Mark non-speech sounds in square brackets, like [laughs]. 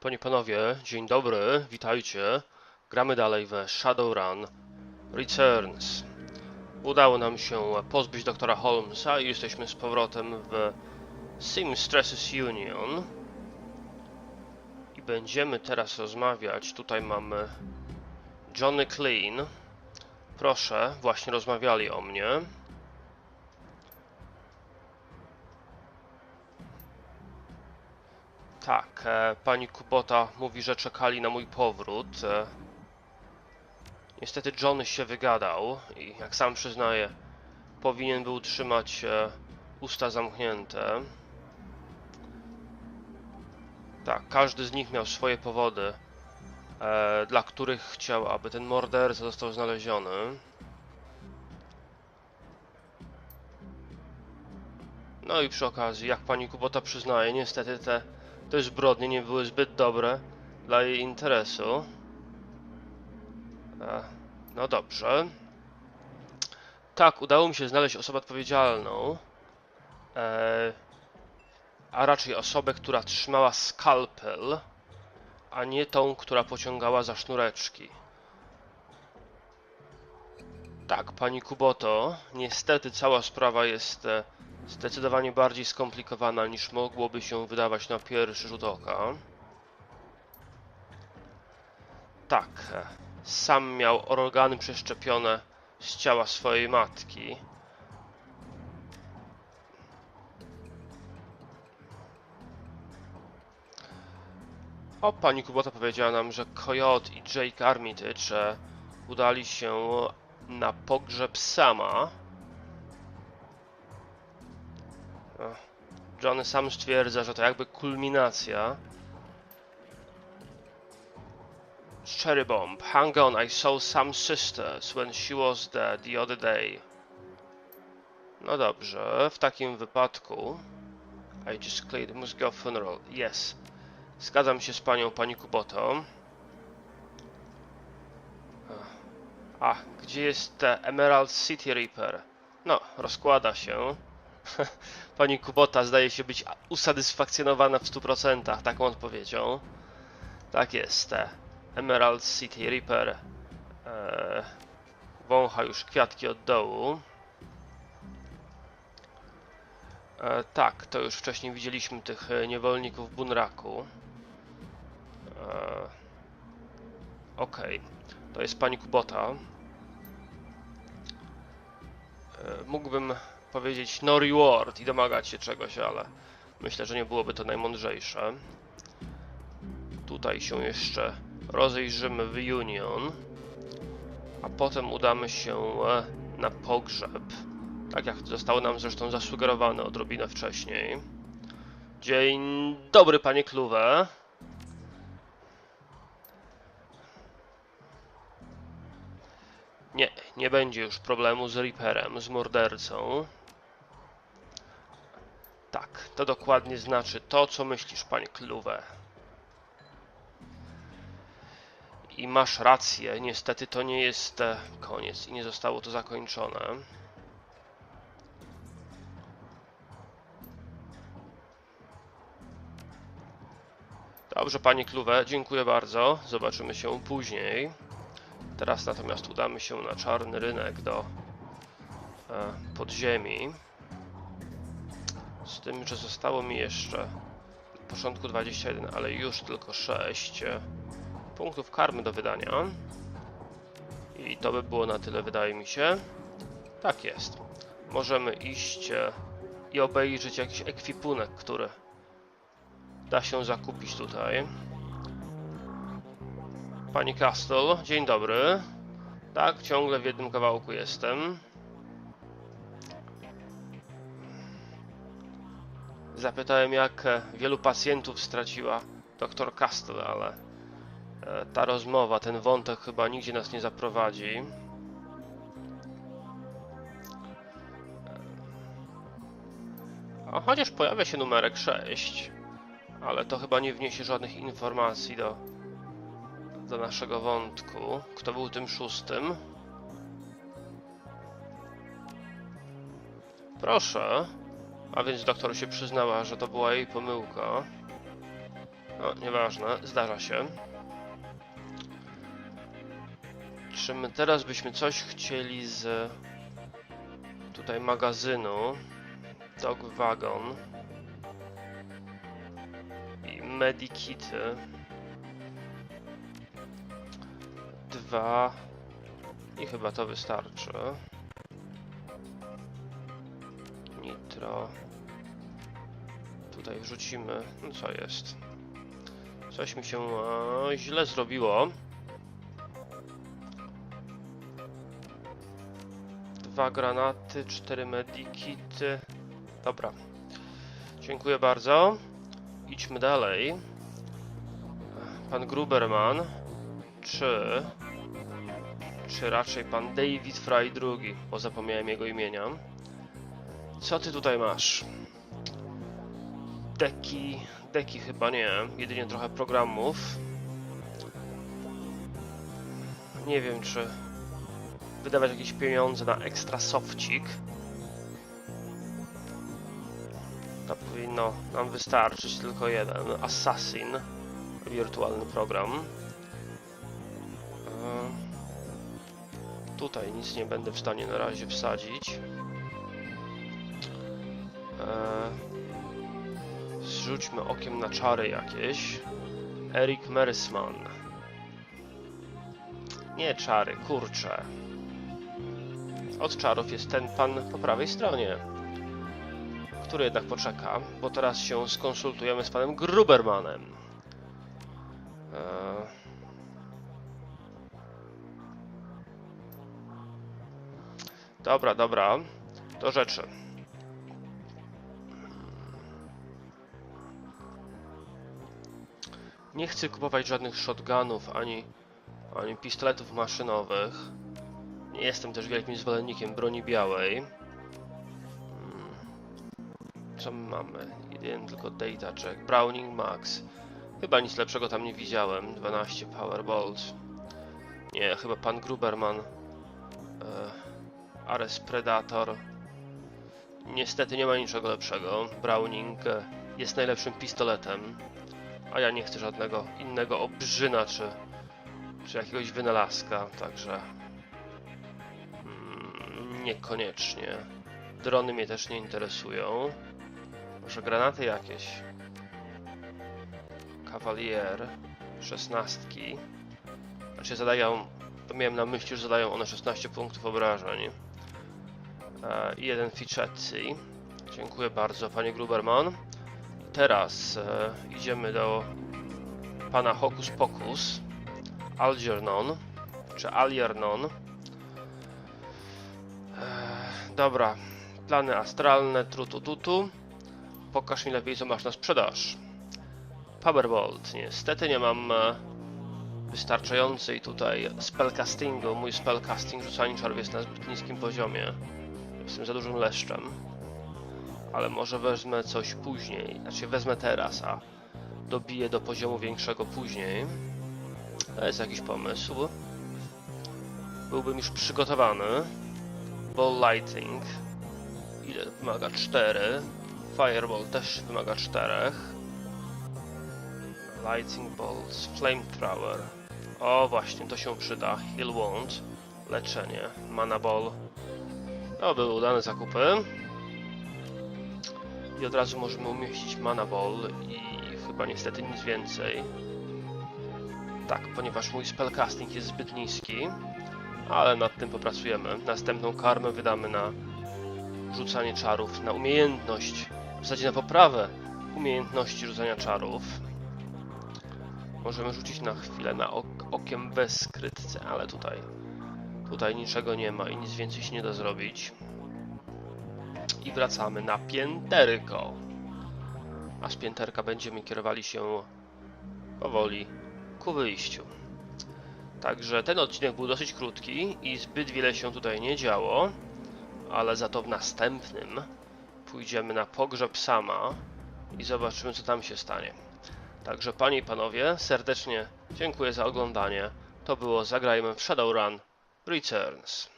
Panie panowie, dzień dobry, witajcie. Gramy dalej we Shadowrun Returns. Udało nam się pozbyć doktora Holmesa i jesteśmy z powrotem w Seamstresses Union. I będziemy teraz rozmawiać. Tutaj mamy Johnny Clean. Proszę, właśnie rozmawiali o mnie. Tak, e, pani Kubota mówi, że czekali na mój powrót. E, niestety Johnny się wygadał i jak sam przyznaje, powinien był trzymać e, usta zamknięte. Tak, każdy z nich miał swoje powody, dla których chciał, aby ten morderca został znaleziony. No i przy okazji, jak pani Kubota przyznaje, niestety te te zbrodnie nie były zbyt dobre dla jej interesu. E, no dobrze. Tak, udało mi się znaleźć osobę odpowiedzialną. E, a raczej osobę, która trzymała skalpel, a nie tą, która pociągała za sznureczki. Tak, pani Kuboto, niestety cała sprawa jest e, zdecydowanie bardziej skomplikowana niż mogłoby się wydawać na pierwszy rzut oka. Tak, sam miał organy przeszczepione z ciała swojej matki. O, pani Kubota powiedziała nam, że Coyote i Jake Armitage e, udali się na pogrzeb sama. Johnny sam stwierdza, że to jakby kulminacja. Cherry Bomb. Hang on, I saw some sisters when she was dead the other day. No dobrze, w takim wypadku... I just cleared must go funeral. Yes. Zgadzam się z panią, pani Kubotą. A, gdzie jest Emerald City Reaper? No, rozkłada się. [laughs] Pani Kubota zdaje się być usatysfakcjonowana w 100%, taką odpowiedzią. Tak jest. Emerald City Reaper e, wącha już kwiatki od dołu. E, tak, to już wcześniej widzieliśmy tych e, niewolników Bunraku. E, Okej, to jest pani Kubota. E, mógłbym powiedzieć no reward i domagać się czegoś, ale myślę, że nie byłoby to najmądrzejsze. Tutaj się jeszcze rozejrzymy w Union, a potem udamy się e, na pogrzeb, tak jak zostało nam zresztą zasugerowane odrobinę wcześniej. Dzień dobry, panie Kluwe. Nie, nie będzie już problemu z Reaperem, z mordercą. Tak, to dokładnie znaczy to, co myślisz, panie Kluwe. I masz rację, niestety to nie jest e, koniec i nie zostało to zakończone. Dobrze, panie Kluwe, dziękuję bardzo. Zobaczymy się później. Teraz natomiast udamy się na czarny rynek do e, podziemi. Z tym, że zostało mi jeszcze na początku 21, ale już tylko 6 e, punktów karmy do wydania. I to by było na tyle, wydaje mi się. Tak jest. Możemy iść e, i obejrzeć jakiś ekwipunek, który da się zakupić tutaj. Pani Castle, dzień dobry. Tak, ciągle w jednym kawałku jestem. Zapytałem, jak e, wielu pacjentów straciła dr Castle, ale e, ta rozmowa, ten wątek chyba nigdzie nas nie zaprowadzi. A chociaż pojawia się numerek 6, ale to chyba nie wniesie żadnych informacji do, do naszego wątku. Kto był tym szóstym? Proszę. A więc doktor się przyznała, że to była jej pomyłka. No, nieważne, zdarza się. Czy my teraz byśmy coś chcieli z tutaj magazynu? Dog Wagon. I Medikity. Dwa. I chyba to wystarczy nitro. Tutaj wrzucimy. No co jest? Coś mi się e, źle zrobiło. Dwa granaty, cztery medikity. Dobra. Dziękuję bardzo. Idźmy dalej. Pan Gruberman. Czy czy raczej pan David Fry II, bo zapomniałem jego imienia. Co ty tutaj masz? Deki, deki chyba nie, jedynie trochę programów. Nie wiem, czy wydawać jakieś pieniądze na ekstra sofcik. To powinno nam wystarczyć tylko jeden. Assassin, wirtualny program. E, Tutaj nic nie będę w stanie na razie wsadzić. Eee, zrzućmy okiem na czary jakieś. Erik Mersman. Nie czary, kurcze. Od czarów jest ten pan po prawej stronie. Który jednak poczeka, bo teraz się skonsultujemy z panem Grubermanem. Eee, Dobra, dobra. Do rzeczy. Nie chcę kupować żadnych shotgunów ani, ani pistoletów maszynowych. Nie jestem też wielkim zwolennikiem broni białej. Hmm. Co my mamy? Jeden tylko data check. Browning Max. Chyba nic lepszego tam nie widziałem. 12 Powerbolts. Nie, chyba pan Gruberman. E, Ares Predator. Niestety nie ma niczego lepszego. Browning e, jest najlepszym pistoletem, a ja nie chcę żadnego innego obrzyna czy, czy jakiegoś wynalazka, także mm, niekoniecznie. Drony mnie też nie interesują. Może granaty jakieś. Cavalier, szesnastki. Znaczy zadają, to miałem na myśli, że zadają one 16 punktów obrażeń e, jeden Ficzetti. Dziękuję bardzo, panie Gruberman. Teraz e, idziemy do pana Hokus Pokus, Algernon, czy Algernon. E, dobra, plany astralne, trutu tutu. Pokaż mi lepiej, co masz na sprzedaż. Powerbolt, niestety nie mam e, wystarczającej tutaj spellcastingu. Mój spellcasting rzucanie czarów jest na zbyt niskim poziomie. Jestem za dużym leszczem. Ale może wezmę coś później. Znaczy wezmę teraz, a dobiję do poziomu większego później. To jest jakiś pomysł. Byłbym już przygotowany. Ball lighting. Ile wymaga? 4. Fireball też wymaga 4. Lighting bolts, flamethrower. O właśnie, to się przyda. Heal wound, leczenie, mana ball. To były udane zakupy. I od razu możemy umieścić mana ball i chyba niestety nic więcej. Tak, ponieważ mój spellcasting jest zbyt niski, ale nad tym popracujemy. Następną karmę wydamy na rzucanie czarów, na umiejętność, w zasadzie na poprawę umiejętności rzucania czarów. Możemy rzucić na chwilę na ok okiem bez skrytce, ale tutaj tutaj niczego nie ma i nic więcej się nie da zrobić. I wracamy na pięterko. A z pięterka będziemy kierowali się powoli ku wyjściu. Także ten odcinek był dosyć krótki i zbyt wiele się tutaj nie działo, ale za to w następnym pójdziemy na pogrzeb sama i zobaczymy co tam się stanie. Także panie i panowie, serdecznie dziękuję za oglądanie. To było Zagrajmy w Shadowrun Returns.